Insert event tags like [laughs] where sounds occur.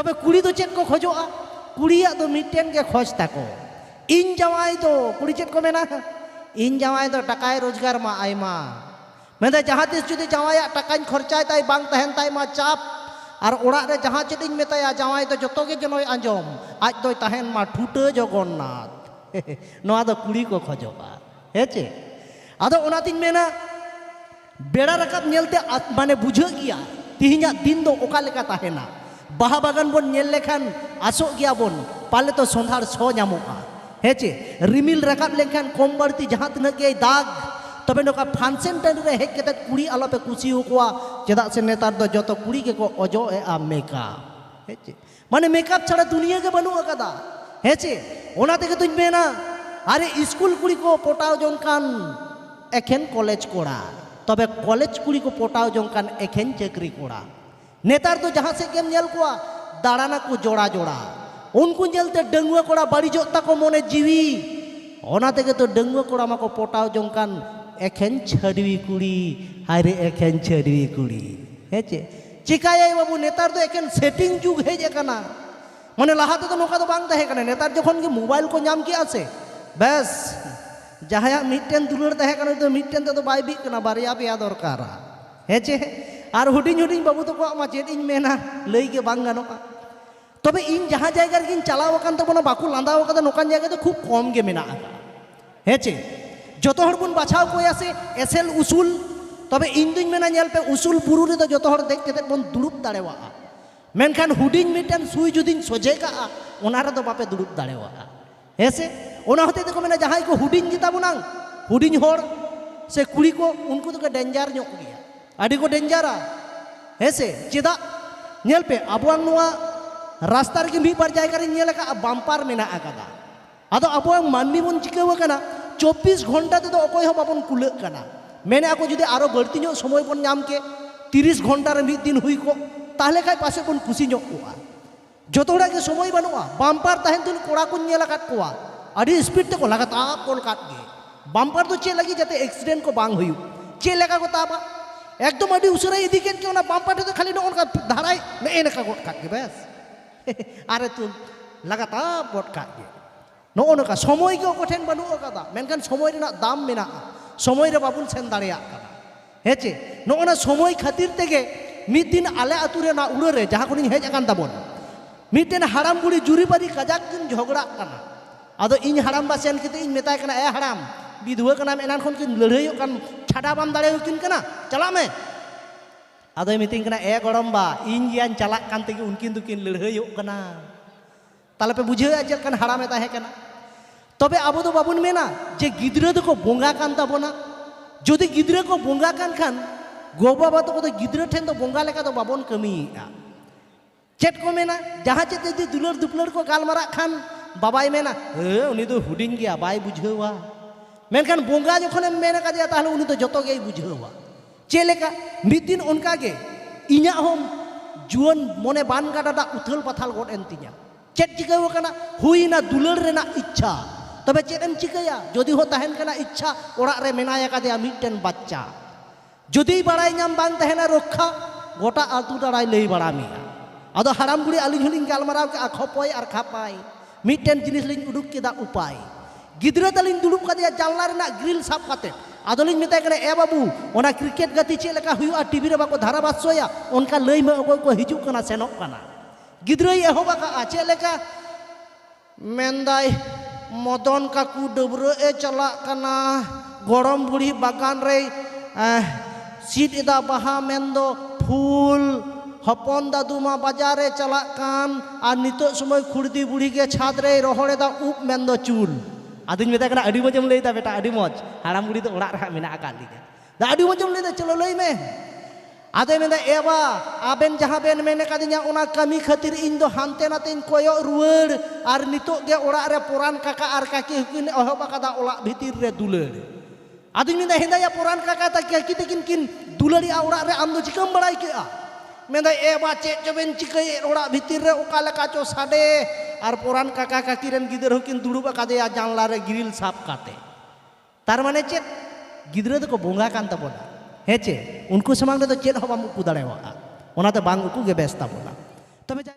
ᱛᱚᱵᱮ ᱠᱩᱲᱤ ᱫᱚ ᱪᱮᱫ ᱠᱚ ᱠᱷᱚᱡᱚᱜᱼᱟ ᱠᱩᱲᱤᱭᱟᱜ ᱫᱚ ᱢᱤᱫᱴᱮᱱ ᱜᱮ ᱠᱷᱚᱡ ᱛᱟᱠᱚ ᱤᱧ ᱡᱟᱶᱟᱭ ᱫᱚ ᱠᱩᱲᱤ ᱪᱮᱫ ᱠᱚ ᱢᱮᱱᱟ ᱤᱧ ᱡᱟᱶᱟᱭ ᱫᱚ ᱴᱟᱠᱟᱭ ᱨᱳᱡᱽᱜᱟᱨ ᱢᱟ ᱟᱭᱢᱟ ᱢᱮᱱᱫᱟ ᱡᱟᱦᱟᱸ ᱛᱤᱥ ᱡᱩᱫᱤ ᱡᱟᱶᱟᱭᱟᱜ ᱴᱟᱠᱟᱧ ᱠᱷᱚᱨᱪᱟᱭ ᱛᱟᱭ ᱵᱟᱝ ᱛᱟᱦᱮᱱ ᱛᱟᱭ ᱢᱟ ᱪᱟᱯ ᱟᱨ ᱚᱲᱟᱜ ᱨᱮ ᱡᱟᱦᱟᱸ ᱪᱮᱫ ᱤᱧ ᱢᱮᱛᱟᱭᱟ ᱡᱟᱶᱟᱭ ᱫᱚ ᱡᱚᱛᱚ ᱜᱮ ᱡᱮᱱᱚᱭ ᱟᱸᱡᱚᱢ ᱟᱡ ᱫᱚᱭ ᱛᱟᱦᱮᱱ ᱢᱟ ᱴᱷᱩᱴᱟᱹ ᱡᱚᱜᱚᱱᱱᱟᱛᱷ ᱱᱚᱣᱟ ᱫᱚ ᱠᱩᱲᱤ ᱠᱚ ᱠᱷᱚᱡᱚᱜᱼᱟ ᱦᱮᱸ ᱪᱮ ᱟᱫᱚ ᱚᱱᱟᱛᱤᱧ ᱢᱮᱱᱟ ᱵᱮᱲᱟ ᱨᱟᱠᱟᱵ ᱧᱮᱞᱛᱮ ᱟᱛ- ᱢᱟᱱᱮ ᱵᱩᱡᱷᱟᱹᱜ ᱜᱮᱭᱟ ᱛᱤᱦᱤᱧᱟᱜ ᱫᱤᱱ ᱫᱚ ᱚᱠᱟ ᱞᱮᱠᱟ ᱛᱟᱦᱮᱱᱟ ᱵᱟᱦᱟ ᱵᱟᱜᱟᱱ ᱵᱚᱱ ᱧᱮᱞ ᱞᱮᱠᱷᱟᱱ ᱟᱥᱚᱜ ᱜᱮᱭᱟ ᱵᱚᱱ ᱯᱟᱞᱮ ᱛᱚ ᱥᱚᱸᱫᱷᱟᱲ ᱥᱚ ᱧᱟᱢᱚᱜᱼᱟ ᱦᱮᱸ ᱪᱮ ᱨᱤᱢᱤᱞ ᱨᱟᱠᱟᱵ ᱞᱮᱱᱠᱷᱟᱱ ᱠᱚᱢ ᱵᱟᱹᱲᱛᱤ ᱡᱟᱦᱟᱸ ᱛᱤᱱᱟᱹᱜ ᱜᱮᱭ ᱫᱟᱜ ᱛᱚᱵᱮ ᱱᱚᱝᱠᱟ ᱯᱷᱟᱱᱥᱮᱱ ᱴᱟᱺᱰᱤ ᱨᱮ ᱦᱮᱡ ᱠᱟᱛᱮᱫ ᱠᱩᱲᱤ ᱟᱞᱚᱯᱮ ᱠᱩᱥᱤᱭᱟᱠᱚᱣᱟ ᱪᱮᱫᱟᱜ ᱥᱮ ᱱᱮᱛᱟᱨ ᱫᱚ ᱡᱚᱛᱚ ᱠᱩᱲᱤ ᱜᱮᱠᱚ ᱚᱡᱚᱜ ᱮᱜᱼᱟ ᱢᱮᱠᱟᱯ ᱦᱮᱸ ᱪᱮ ᱢᱟᱱᱮ ᱢᱮᱠᱟᱯ ᱪᱷᱟᱲᱟ ᱫᱩᱱᱤᱭᱟᱹ ᱜᱮ ᱵᱟᱹᱱᱩᱜ ᱟᱠᱟᱫᱟ ᱦᱮᱸ ᱪᱮ ᱚᱱᱟ ᱛᱮᱜᱮ ᱛᱩᱧ ᱢᱮᱱᱟ আরে স্কুল কুড়ি কো পটাও জনকান এখেন কলেজ কোড়া তবে কলেজ কুড়ি কো পটাও জনকান এখেন চাকরি কোড়া ᱱᱮᱛᱟᱨ ᱫᱚ ᱡᱟᱦᱟᱸ ᱥᱮᱫ ᱜᱮᱢ ᱧᱮᱞ ᱠᱚᱣᱟ ᱫᱟᱬᱟᱱᱟ ᱠᱚ ᱡᱚᱲᱟ ᱡᱚᱲᱟ ᱩᱱᱠᱩ ᱧᱮᱞᱛᱮ ᱰᱟᱺᱜᱩᱣᱟᱹ ᱠᱚᱲᱟ ᱵᱟᱹᱲᱤᱡᱚᱜ ᱛᱟᱠᱚ ᱢᱚᱱᱮ ᱡᱤᱣᱤ ᱚᱱᱟ ᱛᱮᱜᱮ ᱛᱚ ᱰᱟᱺᱜᱩᱣᱟᱹ ᱠᱚᱲᱟ ᱢᱟᱠᱚ ᱯᱚᱴᱟᱣ ᱡᱚᱝ ᱠᱟᱱ ᱮᱠᱷᱮᱱ ᱪᱷᱟᱹᱰᱣᱤ ᱠᱩᱲᱤ ᱦᱟᱭᱨᱮ ᱮᱠᱷᱮᱱ ᱪᱷᱟᱹᱰᱣᱤ ᱠᱩᱲᱤ ᱦᱮᱸ ᱪᱮ ᱪᱤᱠᱟᱭᱟᱭ ᱵᱟᱵᱩ ᱱᱮᱛᱟᱨ ᱫᱚ ᱮᱠᱷᱮᱱ ᱥᱮᱴᱤᱝ ᱡᱩᱜᱽ ᱦᱮᱡ ᱟᱠᱟᱱᱟ ᱢᱟᱱᱮ ᱞᱟᱦᱟ ᱛᱮᱫᱚ ᱱᱚᱝᱠᱟ ᱫᱚ ᱵᱟᱝ ᱛᱟᱦᱮᱸ ᱠᱟᱱᱟ ᱱᱮᱛᱟᱨ ᱡᱚᱠᱷᱚᱱ ᱜᱮ ᱢᱳᱵᱟᱭᱤᱞ ᱠᱚ ᱧᱟᱢ ᱠᱮᱜᱼᱟ ᱥᱮ ᱵᱮᱥ ᱡᱟᱦᱟᱸᱭᱟᱜ ᱢᱤᱫᱴᱮᱱ ᱫᱩᱞᱟᱹᱲ ᱛᱟᱦᱮᱸ ᱠᱟᱱᱟ ᱩᱱᱤ ᱫᱚ ᱢᱤᱫᱴᱮᱱ ᱛᱮᱫᱚ ᱵᱟᱭ ᱵᱤᱜ ᱠᱟᱱᱟ ᱵᱟᱨᱭᱟ ᱯᱮᱭᱟ ᱫᱚᱨᱠᱟᱨᱟ ᱦᱮᱸ ᱪᱮ আর ᱦᱩᱰᱤᱧ ᱦᱩᱰᱤᱧ ᱵᱟᱹᱵᱩ ᱛᱟᱠᱚᱣᱟᱜ ᱢᱟ ᱪᱮᱫ ᱤᱧ ᱢᱮᱱᱟ ᱞᱟᱹᱭ ᱜᱮ ᱵᱟᱝ ᱜᱟᱱᱚᱜᱼᱟ ᱛᱚᱵᱮ ᱤᱧ ᱡᱟᱦᱟᱸ ᱡᱟᱭᱜᱟ ᱨᱮᱜᱤᱧ ᱪᱟᱞᱟᱣ ᱟᱠᱟᱱ ᱛᱟᱵᱚᱱᱟ ᱵᱟᱠᱚ ᱞᱟᱸᱫᱟᱣ ᱟᱠᱟᱫᱟ ᱱᱚᱝᱠᱟᱱ ᱡᱟᱭᱜᱟ ᱫᱚ ᱠᱷᱩᱵ ᱠᱚᱢ ᱜᱮ ᱢᱮᱱᱟᱜᱼᱟ ᱦᱮᱸ ᱪᱮ ᱡᱚᱛᱚ ᱦᱚᱲ ᱵᱚᱱ ᱵᱟᱪᱷᱟᱣ ᱠᱚᱭᱟ ᱥᱮ ᱮᱥᱮᱞ ᱩᱥᱩᱞ ᱛᱚᱵᱮ ᱤᱧ ᱫᱩᱧ ᱢᱮᱱᱟ ᱧᱮᱞ ᱯᱮ ᱩᱥᱩᱞ ᱵᱩᱨᱩ ᱨᱮᱫᱚ ᱡᱚᱛᱚ ᱦᱚᱲ ᱫᱮᱡ ᱠᱟᱛᱮᱫ ᱵᱚᱱ ᱫᱩᱲᱩᱵ ᱫᱟᱲᱮᱭᱟᱜᱼᱟ ᱢᱮᱱᱠᱷᱟᱱ ᱦᱩᱰᱤᱧ ᱢᱤᱫᱴᱮᱱ ᱥᱩᱭ ᱡᱩᱫᱤᱧ ᱥᱚᱡᱷᱮ ᱠᱟᱜᱼᱟ ᱚᱱᱟ ᱨᱮᱫᱚ ᱵᱟᱯᱮ ᱫᱩᱲᱩᱵ ᱫᱟᱲᱮᱭᱟᱜᱼᱟ ᱦᱮᱸ ᱥᱮ ᱚᱱᱟ ᱦᱚᱛᱮ ᱛᱮᱠᱚ ᱢᱮᱱᱟ ᱡᱟᱦᱟᱸᱭ ᱠᱚ ᱦᱩᱰᱤᱧ ᱜᱮᱛᱟ ᱵᱚᱱᱟᱝ ᱦᱩᱰᱤᱧ ᱦᱚᱲ ᱥᱮ ᱠᱩᱲᱤ ᱠᱚ ᱩᱱᱠᱩ ᱫᱚᱠᱚ ᱰᱮᱧᱡᱟᱨ ᱧᱚᱜ ᱜᱮᱭᱟ ᱟᱹᱰᱤ ᱠᱚ ᱰᱮᱧᱡᱟᱨᱟ ᱦᱮᱸᱥᱮ ᱪᱮᱫᱟᱜ ᱧᱮᱞ ᱯᱮ ᱟᱵᱚᱣᱟᱜ ᱱᱚᱣᱟ ᱨᱟᱥᱛᱟ ᱨᱮᱜᱮ ᱢᱤᱫ ᱵᱟᱨ ᱡᱟᱭᱜᱟ ᱨᱮᱧ ᱧᱮᱞ ᱟᱠᱟᱫᱼᱟ ᱵᱟᱢᱯᱟᱨ ᱢᱮᱱᱟᱜ ᱟᱠᱟᱫᱟ ᱟᱫᱚ ᱟᱵᱚᱣᱟᱜ ᱢᱟᱹᱱᱢᱤ ᱵᱚᱱ ᱪᱤᱠᱟᱹᱣ ᱟᱠᱟᱱᱟ ᱪᱚᱵᱵᱤᱥ ᱜᱷᱚᱱᱴᱟ ᱛᱮᱫᱚ ᱚᱠᱚᱭ ᱦᱚᱸ ᱵᱟᱵᱚᱱ ᱠᱩᱞᱟᱹᱜ ᱠᱟᱱᱟ ᱢᱮᱱᱮᱜᱼᱟ ᱠᱚ ᱡᱩᱫᱤ ᱟᱨᱚ ᱵᱟᱹᱲᱛᱤ ᱧᱚᱜ ᱥᱚᱢᱚᱭ ᱵᱚᱱ ᱧᱟᱢ ᱠᱮ ᱛᱤᱨᱤᱥ ᱜᱷᱚᱱᱴᱟ ᱨᱮ ᱢᱤᱫ ᱫᱤᱱ ᱦᱩᱭ ᱠᱚᱜ ᱛᱟᱦᱞᱮ ᱠᱷᱟᱡ ᱯᱟᱥᱮᱡ ᱵᱚᱱ ᱠᱩᱥᱤ ᱧᱚᱜ ᱠᱚᱜᱼᱟ ᱡᱚᱛᱚ ᱦᱚᱲᱟᱜ ᱜᱮ ᱥᱚᱢᱚᱭ ᱵᱟᱹᱱᱩᱜᱼᱟ ᱵᱟᱢᱯᱟᱨ ᱛᱟᱦᱮᱱ ᱛᱩᱞᱩᱡ ᱠᱚᱲᱟ ᱠᱚᱧ ᱧᱮᱞ ᱟᱠᱟᱫ ᱠᱚᱣᱟ ᱟᱹᱰᱤ ᱥᱯᱤᱰ ᱛᱮᱠᱚ ᱞᱟᱜᱟᱛᱟ ᱠᱚᱞ ᱠᱟᱫ ᱜᱮ ᱵᱟᱢᱯᱟᱨ ᱫᱚ ᱪᱮᱫ ᱞᱟᱹᱜᱤᱫ ᱡᱟᱛᱮ ᱮᱠᱥᱤᱰᱮᱱᱴ ᱠᱚ ᱵᱟᱝ ᱦᱩᱭᱩᱜ ᱪᱮᱫ ᱞᱮᱠᱟ ᱠᱚ ᱛᱟᱵᱟ একদম আডি উসরা এদিকে কেউ না, বাম পাঠে তো খালি না ধারাই এনে কা গোট কাকে ব্যাস। [laughs] আরে তু লাগাতা বট কাকে নও নকা সময় কে কঠিন বানু কাদা। মেনকান সময় রেনা দাম মেনা। সময় রে বাবুন সেন দাঁড়িয়া কাদা হেচে নও সময় খাতির থেকে মিদিন আলে আতুরে না উড়রে, যাহা কোনি হেজ আকান তাবন মিদিন হারাম গুড়ি জুরিবারি কাজাক কিন ঝগড়া কানা আদো ইন হারাম বাসেন কিতে ইন মেতায় কানা, এ হারাম। বিধুয়ে কানা, এনান খন কিন লড়াইও কান ᱪᱷᱟᱰᱟ ᱵᱟᱢ ᱫᱟᱲᱮᱭᱟᱠᱤᱱ ᱠᱟᱱᱟ ᱪᱟᱞᱟᱜ ᱢᱮ ᱟᱫᱚᱭ ᱢᱤᱛᱟᱹᱧ ᱠᱟᱱᱟ ᱮ ᱜᱚᱲᱚᱢᱵᱟ ᱤᱧ ᱜᱮᱭᱟᱧ ᱪᱟᱞᱟᱜ ᱠᱟᱱ ᱛᱮᱜᱮ ᱩᱱᱠᱤᱱ ᱫᱚᱠᱤᱱ ᱞᱟᱹᱲᱦᱟᱹᱭᱚᱜ ᱠᱟᱱᱟ ᱛᱟᱦᱞᱮ ᱯᱮ ᱵᱩᱡᱷᱟᱹᱣᱮᱫᱼᱟ ᱪᱮᱫ ᱞᱮᱠᱟᱱ ᱦᱟᱲᱟᱢᱮ ᱛᱟᱦᱮᱸ ᱠᱟᱱᱟ ᱛᱚᱵᱮ ᱟᱵᱚ ᱫᱚ ᱵᱟᱵᱚᱱ ᱢᱮᱱᱟ ᱡᱮ ᱜᱤᱫᱽᱨᱟᱹ ᱫᱚᱠᱚ ᱵᱚᱸᱜᱟ ᱠᱟᱱ ᱛᱟᱵᱚᱱᱟ ᱡᱩᱫᱤ ᱜᱤᱫᱽᱨᱟᱹ ᱠᱚ ᱵᱚᱸᱜᱟ ᱠᱟᱱ ᱠᱷᱟᱱ ᱜᱚᱼᱵᱟᱵᱟ ᱛᱟᱠᱚ ᱫᱚ ᱜᱤᱫᱽᱨᱟᱹ ᱴᱷᱮᱱ ᱫᱚ ᱵᱚᱸᱜᱟ ᱞᱮᱠᱟ ᱫᱚ ᱵᱟᱵᱚᱱ ᱠᱟᱹᱢᱤᱭᱮᱫᱼᱟ ᱪᱮᱫ ᱠᱚ ᱢᱮᱱᱟ ᱡᱟᱦᱟᱸ ᱪᱮᱫ ᱡᱩᱫᱤ ᱫᱩᱞᱟᱹᱲ ᱫᱩᱯᱞᱟᱹᱲ ᱠᱚ ᱜᱟᱞᱢᱟᱨᱟᱜ ᱠᱷᱟᱱ ᱵᱟᱵᱟᱭ ᱢᱮᱱᱟ ᱦᱮᱸ ᱩᱱᱤ ᱫᱚ ᱦᱩᱰᱤᱧ ᱜᱮᱭᱟ ᱵᱟᱭ ᱵᱩᱡᱷᱟᱹᱣᱟ ᱢᱮᱱᱠᱷᱟᱱ ᱵᱚᱸᱜᱟ ᱡᱚᱠᱷᱚᱱᱮᱢ ᱢᱮᱱ ᱟᱠᱟᱫᱮᱭᱟ ᱛᱟᱦᱞᱮ ᱩᱱᱤ ᱫᱚ ᱡᱚᱛᱚ ᱜᱮᱭ ᱵᱩᱡᱷᱟᱹᱣᱟ ᱪᱮᱫ ᱞᱮᱠᱟ ᱢᱤᱫ ᱫᱤᱱ ᱚᱱᱠᱟ ᱜᱮ ᱤᱧᱟᱹᱜ ᱦᱚᱸ ᱡᱩᱣᱟᱹᱱ ᱢᱚᱱᱮ ᱵᱟᱱ ᱜᱟᱰᱟ ᱫᱟᱜ ᱩᱛᱷᱟᱹᱞ ᱯᱟᱛᱷᱟᱞ ᱜᱚᱫ ᱮᱱ ᱛᱤᱧᱟ ᱪᱮᱫ ᱪᱤᱠᱟᱹᱣ ᱟᱠᱟᱱᱟ ᱦᱩᱭᱱᱟ ᱫᱩᱞᱟᱹᱲ ᱨᱮᱱᱟᱜ ᱤᱪᱪᱷᱟ ᱛᱚᱵᱮ ᱪᱮᱫ ᱮᱢ ᱪᱤᱠᱟᱹᱭᱟ ᱡᱚᱫᱤ ᱦᱚᱸ ᱛᱟᱦᱮᱱ ᱠᱟᱱᱟ ᱤᱪᱪᱷᱟ ᱚᱲᱟᱜ ᱨᱮ ᱢᱮᱱᱟᱭ ᱟᱠᱟᱫᱮᱭᱟ ᱢᱤᱫᱴᱮᱱ ᱵᱟচ্ᱪᱟ ᱡᱩᱫᱤ ᱵᱟᱲᱟᱭ ᱧᱟᱢ ᱵᱟᱝ ᱛᱟᱦᱮᱱᱟ ᱨᱚᱠᱠᱷᱟ ᱜᱚᱴᱟ ᱟᱛᱩ ᱰᱟᱲᱟᱭ ᱞᱟᱹᱭ ᱵᱟᱲᱟ ᱢᱮᱭᱟ ᱟᱫᱚ ᱦᱟᱲᱟᱢ ᱵᱩᱲᱦᱤ ᱟᱹᱞᱤᱧ ᱦᱚᱸᱞᱤᱧ ᱜᱟᱞᱢᱟᱨᱟᱣ ᱠᱮᱜᱼᱟ ᱠᱷᱚᱯᱚᱭ ᱟᱨ ᱠᱷᱟᱯᱟᱭ ᱢᱤᱫᱴᱮᱱ ᱡᱤᱱᱤᱥ ᱞᱤᱧ ᱩᱰᱩᱠ ᱠᱮᱫᱟ ᱩᱯᱟᱭ ᱜᱤᱫᱽᱨᱟᱹ ᱛᱟᱹᱞᱤᱧ ᱫᱩᱲᱩᱵ ᱠᱟᱫᱮᱭᱟ ᱡᱟᱱᱞᱟ ᱨᱮᱱᱟᱜ ᱜᱨᱤᱞ ᱥᱟᱵ ᱠᱟᱛᱮ ᱟᱫᱚᱞᱤᱧ ᱢᱮᱛᱟᱭ ᱠᱟᱱᱟ ᱮ ᱵᱟᱵᱩ ᱚᱱᱟ ᱠᱨᱤᱠᱮᱴ ᱜᱟᱛᱮ ᱪᱮᱫ ᱞᱮᱠᱟ ᱦᱩᱭᱩᱜᱼᱟ ᱴᱤᱵᱷᱤ ᱨᱮ ᱵᱟᱠᱚ ᱫᱷᱟᱨᱟᱵᱟᱥᱥᱚᱭᱟ ᱚᱱᱠᱟ ᱞᱟᱹᱭ ᱢᱮ ᱚᱠᱚᱭ ᱠᱚ ᱦᱤᱡᱩᱜ ᱠᱟᱱᱟ ᱥᱮᱱᱚᱜ ᱠᱟᱱᱟ ᱜᱤᱫᱽᱨᱟᱹᱭ ᱮᱦᱚᱵ ᱟᱠᱟᱜᱼᱟ ᱪᱮᱫ ᱞᱮᱠᱟ ᱢᱮᱱᱫᱟᱭ মদন কাকু ডুবরো এ চালাক কানা গরম বুড়ি বাগান রে সিট এদা বাহা মেন্দো ফুল হপন দাদু মা বাজারে চালাক কান আর নিতোগ সময় খুড়দি বুড়ি গে ছাদ রে রহড় এদা উপ মেন্দো চুল adu minta tekna adu macam leita beta adu moj haram guri tu urak mina akal dia da adu macam leita celo lei me ada minta eh, Eva, aben jahaben menekatinya. mena unak kami khatir indo hante natin koyo ruwer ar nitok ge urak repuran kakak ar kaki hukin oh apa kata ulak bitir re duler. Ada minta hinda ya puran kakak tak kaki kita kin kin duler ya urak re amdo cikam berai a. Ah? Minta eh, Eva cek coben cikai urak bitir re ukala kaco sade আর পুরান কাকা কাকিরেন গিদের হোক দুড়ুবা কাঁদে আর জানলারে grill সাপ কাতে তার মানে চেত গিদ্রে দেখো বোঙ্গা কান্তা বোনা ᱦᱮᱸᱪᱮ ᱩᱱᱠᱩ ᱥᱟᱢᱟᱝ ᱨᱮᱫᱚ ᱪᱮᱫ ᱦᱚᱸ ᱵᱟᱢ ᱩᱠᱩ ᱫᱟᱲᱮᱭᱟᱜᱼᱟ ᱚᱱᱟᱛᱮ ᱵᱟᱝ ᱩᱠᱩ ᱜᱮ ᱵᱮᱥ ᱛᱟᱵᱚᱱᱟ ᱛᱚᱵᱮ